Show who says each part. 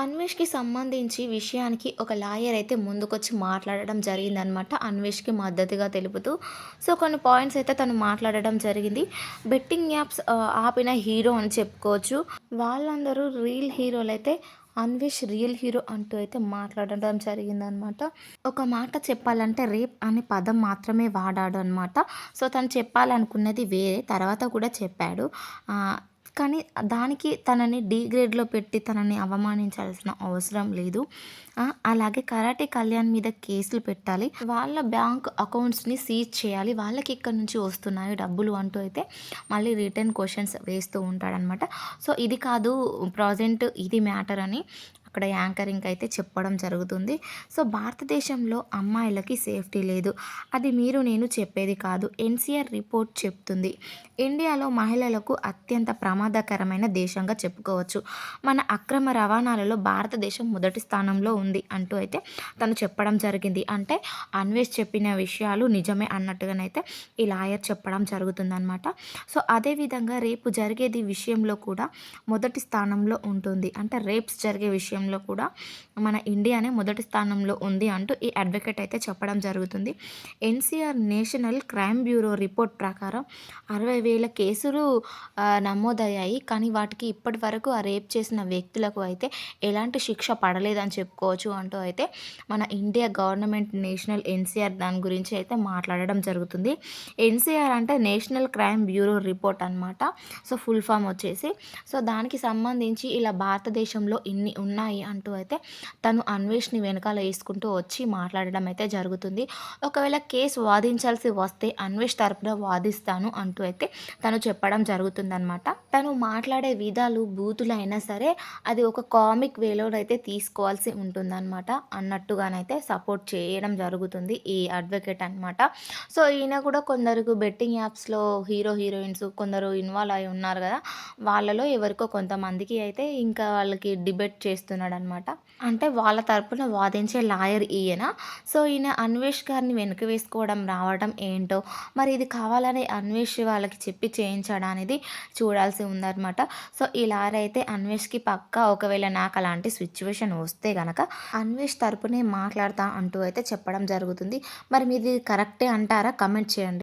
Speaker 1: అన్వేష్‌కి సంబంధించి విషయానికి ఒక లాయర్ అయితే ముందుకొచ్చి మాట్లాడడం జరిగిందనమాట. అన్వేష్‌కి మద్దతుగా తెలుపుతూ. సో, కొన్ని పాయింట్స్ అయితే తను మాట్లాడడం జరిగింది. బెట్టింగ్ యాప్స్ ఆపిన హీరో అని చెప్పుకోవచ్చు. వాళ్ళందరూ రీల్ అయితే అన్వేష్ రియల్ హీరో అంటూ అయితే మాట్లాడడం జరిగిందనమాట. ఒక మాట చెప్పాలంటే రేప్ అనే పదం మాత్రమే వాడాడు అనమాట. సో, తను చెప్పాలనుకున్నది వేరే. తర్వాత కూడా చెప్పాడు. కానీ దానికి తనని డీగ్రేడ్‌లో పెట్టి తనని అవమానించాల్సిన అవసరం లేదు. అలాగే కరాటే కళ్యాణ్ మీద కేసులు పెట్టాలి. వాళ్ళ బ్యాంక్ అకౌంట్స్‌ని సీజ్ చేయాలి. వాళ్ళకి ఇక్కడ నుంచి వస్తున్నాయి డబ్బులు అంటూ అయితే మళ్ళీ రిటర్న్ క్వశ్చన్స్ వేస్తూ ఉంటాడనమాట. సో, ఇది కాదు ప్రజెంట్ ఇది మ్యాటర్ అని అక్కడ యాంకరింగ్ అయితే చెప్పడం జరుగుతుంది. సో, భారతదేశంలో అమ్మాయిలకి సేఫ్టీ లేదు. అది మీరు నేను చెప్పేది కాదు. ఎన్‌సీఆర్ రిపోర్ట్ చెప్తుంది. ఇండియాలో మహిళలకు అత్యంత ప్రమాదకరమైన దేశంగా చెప్పుకోవచ్చు. మన అక్రమ రవాణాలలో భారతదేశం మొదటి స్థానంలో ఉంది అంటూ అయితే తను చెప్పడం జరిగింది. అంటే అన్వేష్ చెప్పిన విషయాలు నిజమే అన్నట్టుగానైతే ఈ లాయర్ చెప్పడం జరుగుతుందనమాట. సో, అదే విధంగా రేపు జరిగేది విషయంలో కూడా మొదటి స్థానంలో ఉంటుంది. అంటే రేప్స్ జరిగే విషయం విషయంలో కూడా మన ఇండియానే మొదటి స్థానంలో ఉంది అంటూ ఈ అడ్వకేట్ అయితే చెప్పడం జరుగుతుంది. NCR national crime bureau report ప్రకారం అరవై వేల కేసులు నమోదయ్యాయి. కానీ వాటికి ఇప్పటి వరకు ఆ రేప్ చేసిన వ్యక్తులకు అయితే ఎలాంటి శిక్ష పడలేదని చెప్పుకోవచ్చు అంటూ అయితే మన ఇండియా గవర్నమెంట్ నేషనల్ ఎన్‌సీఆర్ దాని గురించి అయితే మాట్లాడడం జరుగుతుంది. ఎన్‌సీఆర్ అంటే నేషనల్ క్రైమ్ బ్యూరో రిపోర్ట్ అనమాట. సో, ఫుల్ ఫామ్ వచ్చేసి. సో, దానికి సంబంధించి ఇలా భారతదేశంలో ఇన్ని ఉన్నాయి అంటూ అయితే తను అన్వేష్‌ని వెనకాల వేసుకుంటూ వచ్చి మాట్లాడడం అయితే జరుగుతుంది. ఒకవేళ కేస్ వాదించాల్సి వస్తే అన్వేష్ తరపున వాదిస్తాను అంటూ అయితే తను చెప్పడం జరుగుతుందనమాట. తను మాట్లాడే విధాలు బూతులైనా సరే అది ఒక కామిక్ వేలోనైతే తీసుకోవాల్సి ఉంటుందనమాట. అన్నట్టుగానైతే సపోర్ట్ చేయడం జరుగుతుంది ఈ అడ్వకేట్ అనమాట. సో, ఈయన కూడా కొందరికి బెట్టింగ్ యాప్స్‌లో హీరో, హీరోయిన్స్ కొందరు ఇన్వాల్వ్ అయి ఉన్నారు కదా వాళ్ళలో ఎవరికో కొంతమందికి అయితే ఇంకా వాళ్ళకి డిబేట్ చేస్తున్నాడనమాట. అంటే వాళ్ళ తరపున వాదించే లాయర్ ఈయన. సో, ఈయన అన్వేష్ గారిని వెనక వేసుకోవడం రావడం ఏంటో మరి ఇది కావాలని అన్వేష్ వాళ్ళకి చెప్పి చేయించడం అనేది చూడాల్సి ఉందన్నమాట సో, ఈ లాయర్ అయితే అన్వేష్‌కి పక్కా ఒకవేళ నాకు అలాంటి సిచ్యువేషన్ వస్తే గనక అన్వేష్ తరపునే మాట్లాడతా అంటూ అయితే చెప్పడం జరుగుతుంది. మరి మీది కరెక్టే అంటారా? కమెంట్ చేయండి.